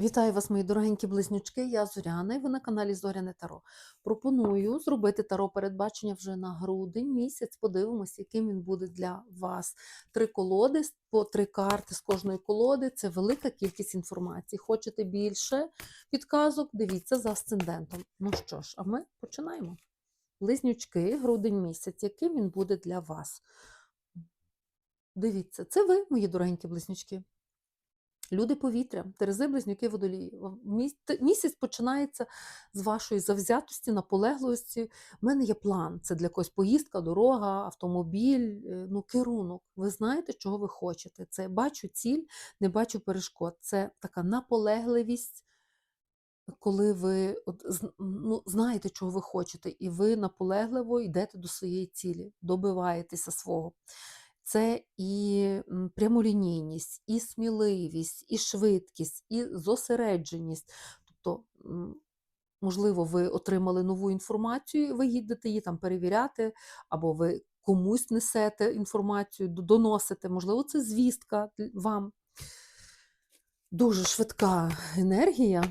Вітаю вас, мої дорогенькі близнючки. Я Зоряна, і ви на каналі Зоряне Таро. Пропоную зробити таро передбачення вже на грудень місяць. Подивимось, яким він буде для вас. Три колоди, по три карти з кожної колоди. Це велика кількість інформації. Хочете більше підказок? Дивіться за асцендентом. Ну що ж, а ми починаємо. Близнючки, грудень місяць, яким він буде для вас? Дивіться, це ви, мої дорогенькі близнючки. Люди повітря, Терези, близнюки, водолії. Місяць починається з вашої завзятості, наполегливості. У мене є план. Це для когось поїздка, дорога, автомобіль, е, ну, керунок. Ви знаєте, чого ви хочете. Це бачу ціль, не бачу перешкод. Це така наполегливість, коли ви ну, знаєте, чого ви хочете, і ви наполегливо йдете до своєї цілі, добиваєтеся свого. Це і прямолінійність, і сміливість, і швидкість, і зосередженість. Тобто, можливо, ви отримали нову інформацію, ви їдете її там перевіряти, або ви комусь несете інформацію, доносите. Можливо, це звістка вам. Дуже швидка енергія.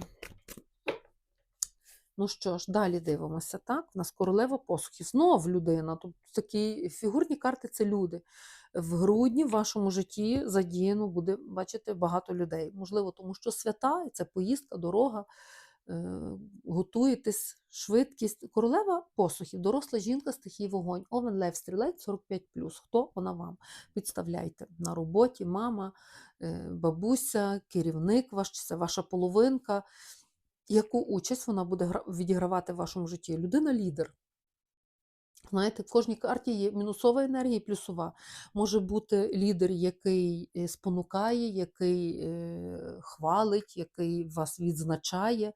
Ну що ж, далі дивимося, так? У нас королева посухів. Знов людина. Тобто такі фігурні карти це люди. В грудні в вашому житті задіяно буде, бачите, багато людей. Можливо, тому що свята, це поїздка, дорога, е, готуєтесь, швидкість. Королева посухів, доросла жінка, стихій вогонь. Овен Лев Стрілець 45. Хто вона вам? Підставляйте на роботі, мама, е, бабуся, керівник ваш, це ваша половинка яку участь вона буде відігравати в вашому житті? Людина-лідер. Знаєте, в кожній карті є мінусова енергія і плюсова. Може бути лідер, який е, спонукає, який е, хвалить, який вас відзначає.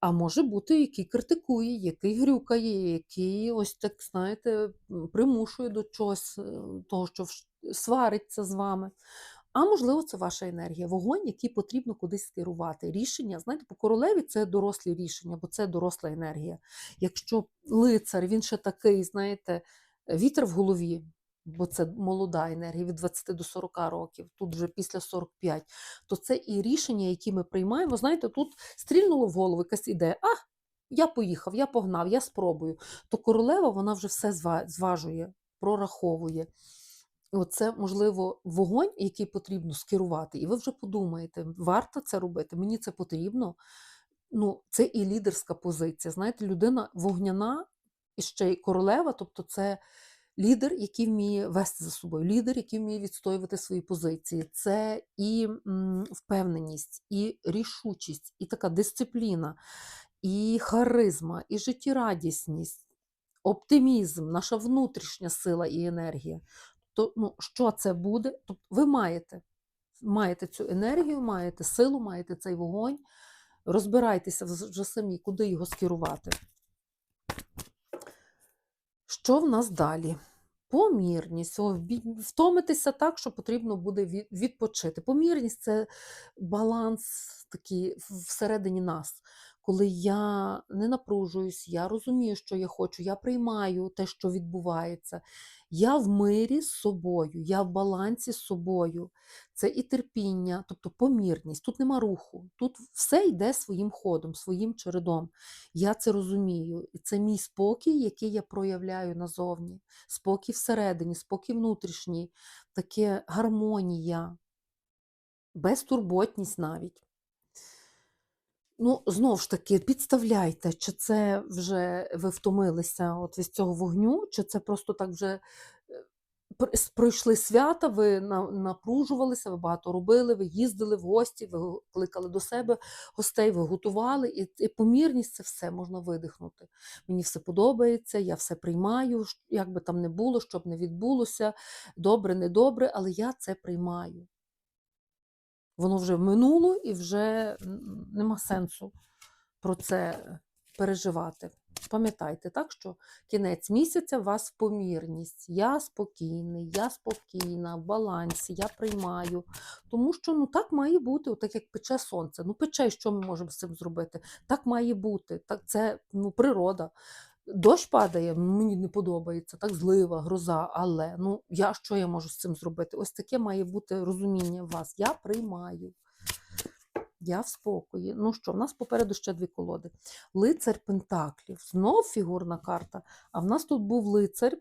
А може бути, який критикує, який грюкає, який ось так, знаєте, примушує до чогось, е, того, що свариться з вами. А можливо, це ваша енергія, вогонь, який потрібно кудись скерувати. Рішення, знаєте, по королеві це дорослі рішення, бо це доросла енергія. Якщо лицар, він ще такий, знаєте, вітер в голові, бо це молода енергія від 20 до 40 років, тут вже після 45, то це і рішення, які ми приймаємо. Знаєте, тут стрільнуло в голову якась ідея. А, я поїхав, я погнав, я спробую. То королева вона вже все зважує, прораховує. Оце, можливо, вогонь, який потрібно скерувати, і ви вже подумаєте, варто це робити, мені це потрібно. Ну, це і лідерська позиція. Знаєте, людина вогняна і ще й королева, тобто це лідер, який вміє вести за собою, лідер, який вміє відстоювати свої позиції. Це і впевненість, і рішучість, і така дисципліна, і харизма, і життєрадісність, оптимізм, наша внутрішня сила і енергія. То ну, що це буде? Тобто ви маєте, маєте цю енергію, маєте силу, маєте цей вогонь. Розбирайтеся вже самі, куди його скерувати. Що в нас далі? Помірність. Втомитися так, що потрібно буде відпочити. Помірність це баланс такий всередині нас. Коли я не напружуюсь, я розумію, що я хочу, я приймаю те, що відбувається. Я в мирі з собою, я в балансі з собою. Це і терпіння, тобто помірність. Тут нема руху, тут все йде своїм ходом, своїм чередом. Я це розумію. І це мій спокій, який я проявляю назовні. Спокій всередині, спокій внутрішній, таке гармонія, безтурботність навіть. Ну, знову ж таки, підставляйте, чи це вже ви втомилися от від цього вогню, чи це просто так вже е, пройшли свята, ви напружувалися, ви багато робили, ви їздили в гості, ви кликали до себе гостей, ви готували, і, і помірність це все можна видихнути. Мені все подобається, я все приймаю, як би там не було, щоб не відбулося, добре, недобре, але я це приймаю. Воно вже минуло і вже нема сенсу про це переживати. Пам'ятайте, так що кінець місяця у вас помірність. Я спокійний, я спокійна, в балансі, я приймаю. Тому що ну, так має бути, так як пече сонце. Ну, пече, що ми можемо з цим зробити? Так має бути. Так, це ну, природа. Дощ падає, мені не подобається, так злива, гроза, але ну я що я можу з цим зробити? Ось таке має бути розуміння в вас. Я приймаю. я в спокої. Ну що, в нас попереду ще дві колоди. Лицар Пентаклів. Знов фігурна карта. А в нас тут був лицар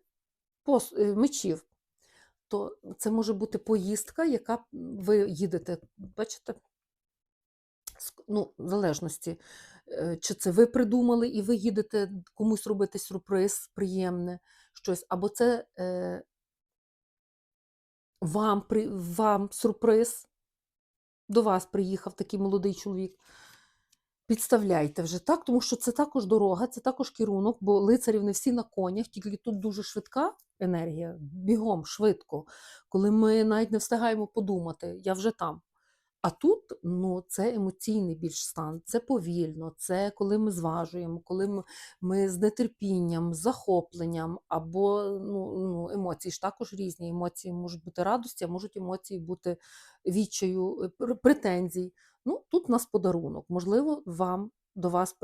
е, мечів. То це може бути поїздка, яка ви їдете, бачите? Ну, в залежності, чи це ви придумали і ви їдете комусь робити сюрприз приємне, щось, або це е, вам, при, вам сюрприз, до вас приїхав такий молодий чоловік. Підставляйте вже так, тому що це також дорога, це також керунок, бо лицарів не всі на конях, тільки тут дуже швидка енергія, бігом, швидко, коли ми навіть не встигаємо подумати, я вже там. А тут ну, це емоційний більш стан, це повільно, це коли ми зважуємо, коли ми, з нетерпінням, з захопленням, або ну, ну, емоції ж також різні. Емоції можуть бути радості, а можуть емоції бути відчаю, е, претензій. Ну, тут нас подарунок. Можливо, вам до вас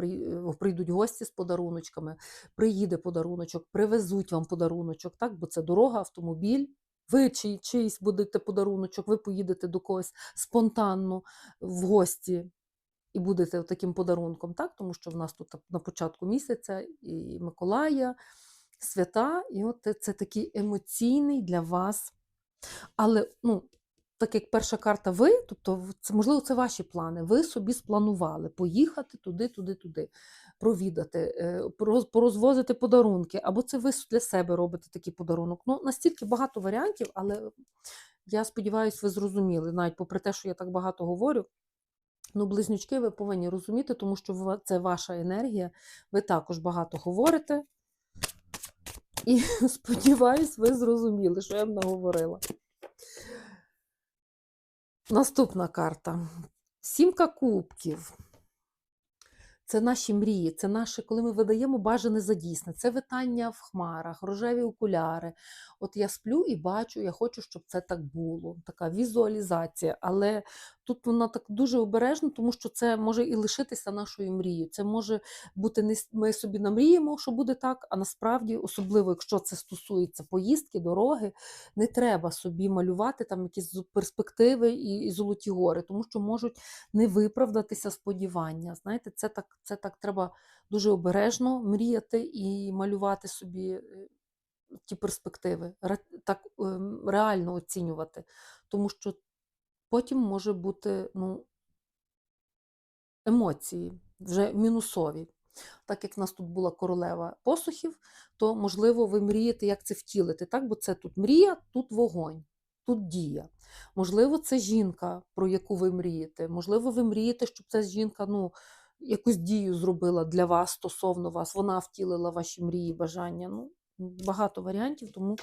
прийдуть гості з подаруночками, приїде подаруночок, привезуть вам подаруночок, так? бо це дорога, автомобіль. Ви чий, чийсь будете подаруночок, ви поїдете до когось спонтанно в гості і будете таким подарунком, так? тому що в нас тут на початку місяця і Миколая, свята, і от це- такий емоційний для вас. Але ну, так як перша карта ви, тобто це, можливо, це ваші плани. Ви собі спланували поїхати туди, туди, туди, провідати, е, порозвозити подарунки, або це ви для себе робите такий подарунок. Ну, настільки багато варіантів, але я сподіваюся, ви зрозуміли, навіть попри те, що я так багато говорю. Ну, близнючки ви повинні розуміти, тому що це ваша енергія, ви також багато говорите. І сподіваюсь, ви зрозуміли, що я вам наговорила. Наступна карта. Сімка кубків. Це наші мрії, це наше, коли ми видаємо бажане за. Це витання в хмарах, рожеві окуляри. От я сплю і бачу, я хочу, щоб це так було. Така візуалізація. Але тут вона так дуже обережно, тому що це може і лишитися нашою мрією. Це може бути не ми собі намріємо, що буде так, а насправді, особливо якщо це стосується поїздки, дороги, не треба собі малювати там якісь перспективи і, і золоті гори, тому що можуть не виправдатися сподівання. Знаєте, це так, це так треба дуже обережно мріяти і малювати собі е, ті перспективи, так ем, реально оцінювати, тому що потім може бути ну, емоції вже мінусові. Так як в нас тут була королева посухів, то можливо ви мрієте, як це втілити, так? бо це тут мрія, тут вогонь, тут дія. Можливо, це жінка, про яку ви мрієте. Можливо, ви мрієте, щоб ця жінка ну, якусь дію зробила для вас стосовно вас. Вона втілила ваші мрії, бажання. Ну, багато варіантів, тому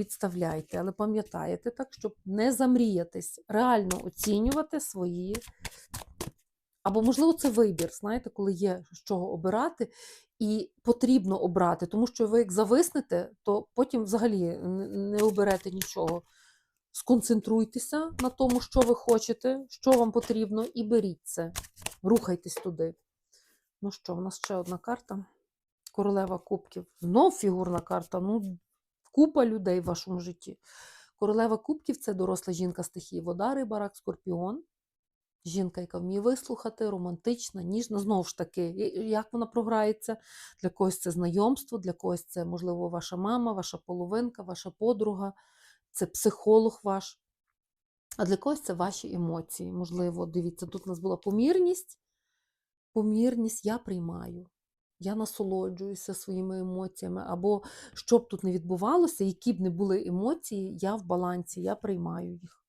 підставляйте. Але пам'ятаєте так, щоб не замріятись, реально оцінювати свої. Або, можливо, це вибір, знаєте, коли є з чого обирати, і потрібно обрати, тому що ви як зависнете, то потім взагалі не оберете нічого. Сконцентруйтеся на тому, що ви хочете, що вам потрібно, і беріть це. Рухайтесь туди. Ну що, в нас ще одна карта. Королева кубків. Знов фігурна карта. Ну, купа людей в вашому житті. Королева кубків це доросла жінка стихії вода, риба, рак, скорпіон. Жінка, яка вміє вислухати, романтична, ніжна. Знову ж таки, як вона програється? Для когось це знайомство, для когось це, можливо, ваша мама, ваша половинка, ваша подруга, це психолог ваш. А для когось це ваші емоції. Можливо, дивіться, тут у нас була помірність. Помірність я приймаю. Я насолоджуюся своїми емоціями. Або що б тут не відбувалося, які б не були емоції, я в балансі, я приймаю їх.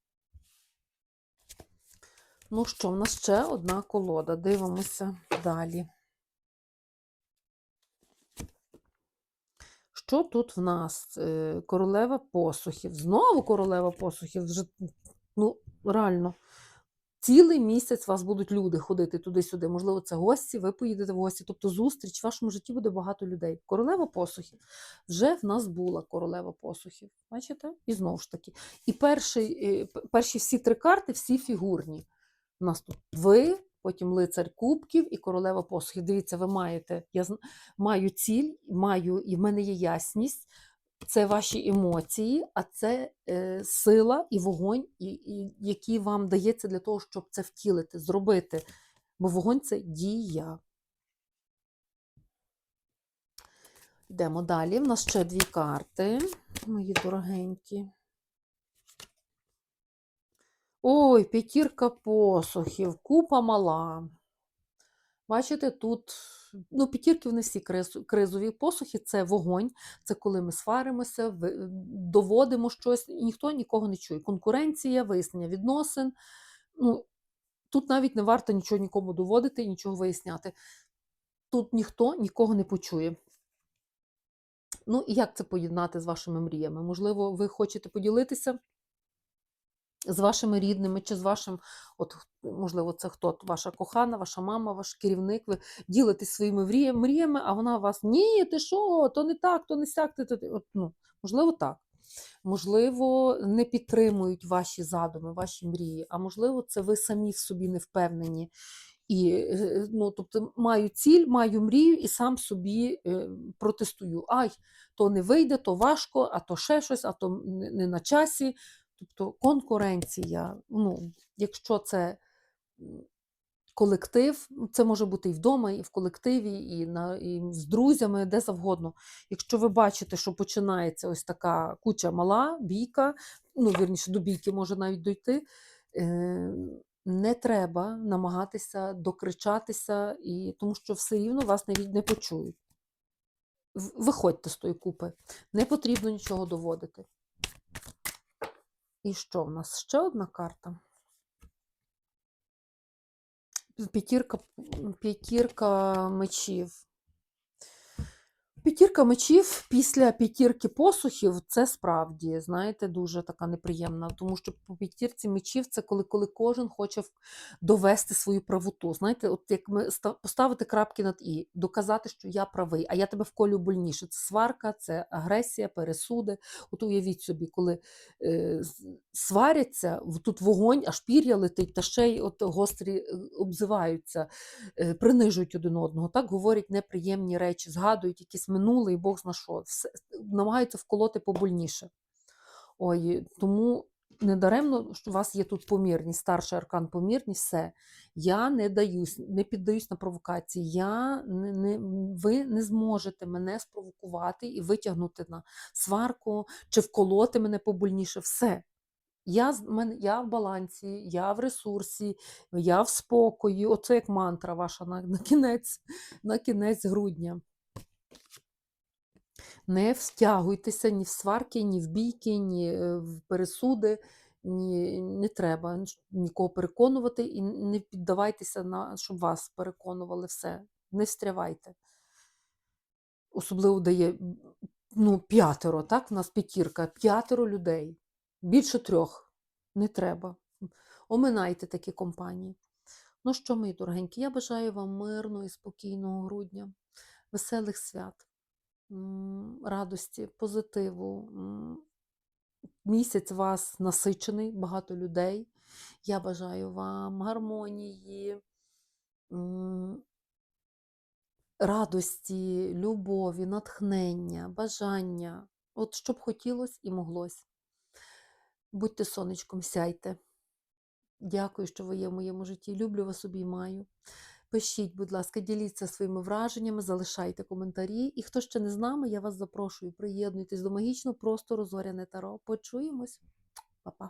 Ну що, в нас ще одна колода. Дивимося далі. Що тут в нас? Е, Королева посухів. Знову королева посухів. Вже, ну, реально. Цілий місяць вас будуть люди ходити туди-сюди. Можливо, це гості, ви поїдете в гості. Тобто зустріч, в вашому житті буде багато людей. Королева посухів. Вже в нас була королева посухів. Бачите? І знову ж таки. І перший, е, перші всі три карти, всі фігурні. У нас тут ви, потім лицар кубків і королева посухів. Дивіться, ви маєте, я маю ціль, маю, і в мене є ясність. Це ваші емоції, а це е, сила і вогонь, і, і, який вам дається для того, щоб це втілити, зробити. Бо вогонь це дія. Йдемо далі. У нас ще дві карти, мої дорогенькі. Ой, п'ятірка посухів, купа мала. Бачите, тут ну, п'ятірки вони всі кризові посухи це вогонь, це коли ми сваримося, доводимо щось, і ніхто нікого не чує. Конкуренція, вияснення відносин. Ну, тут навіть не варто нічого нікому доводити і нічого виясняти. Тут ніхто нікого не почує. Ну, і як це поєднати з вашими мріями? Можливо, ви хочете поділитися з вашими рідними чи з вашим, от, можливо, це хто? Ваша кохана, ваша мама, ваш керівник, ви ділитесь своїми мріями, а вона вас, ні, ти що, то не так, то не сяк, ти, ти, ти». От, ну, можливо, так. Можливо, не підтримують ваші задуми, ваші мрії, а можливо, це ви самі в собі не впевнені. І, е, ну, тобто, маю ціль, маю мрію і сам собі е, протестую. Ай, то не вийде, то важко, а то ще щось, а то не на часі. Тобто конкуренція, ну, якщо це колектив, це може бути і вдома, і в колективі, і, на, і з друзями, де завгодно. Якщо ви бачите, що починається ось така куча мала, бійка, ну, вірніше, до бійки може навіть дойти, е, не треба намагатися докричатися, і, тому що все рівно вас не, не почують. Виходьте з тої купи, не потрібно нічого доводити. І що в нас? Ще одна карта. П'ятірка, п'ятірка мечів. П'ятірка мечів після п'ятірки посухів це справді, знаєте, дуже така неприємна, тому що по п'ятірці мечів це коли, коли кожен хоче довести свою правоту. Знаєте, от як ми поставити крапки над і, доказати, що я правий, а я тебе вколю больніше. Це сварка, це агресія, пересуди. От уявіть собі, коли е, сваряться, тут вогонь, аж пір'я летить, та ще й от гострі е, обзиваються е, принижують один одного, так говорять неприємні речі, згадують якісь минуле і Бог зна що, все, намагаються вколоти побольніше. Ой, тому недаремно, що у вас є тут помірність, старший аркан помірність, все. Я не даюсь, не піддаюсь на провокації. Я не, не, ви не зможете мене спровокувати і витягнути на сварку чи вколоти мене побольніше. Все. Я, я в балансі, я в ресурсі, я в спокої. Оце як мантра ваша на, на, кінець, на кінець грудня. Не втягуйтеся ні в сварки, ні в бійки, ні е, в пересуди. Ні, не треба нікого переконувати і не піддавайтеся на щоб вас переконували все. Не встрявайте. Особливо дає ну, п'ятеро, так? У нас п'ятірка, п'ятеро людей. Більше трьох не треба. Оминайте такі компанії. Ну що, мої дорогенькі, я бажаю вам мирного і спокійного грудня, веселих свят, радості, позитиву. Місяць вас насичений, багато людей. Я бажаю вам гармонії, радості, любові, натхнення, бажання. От щоб хотілося і моглось. Будьте сонечком, сяйте. Дякую, що ви є в моєму житті. Люблю вас, обіймаю. Пишіть, будь ласка, діліться своїми враженнями, залишайте коментарі. І хто ще не з нами, я вас запрошую. Приєднуйтесь до магічного просто розоряне Таро. Почуємось. Па-па.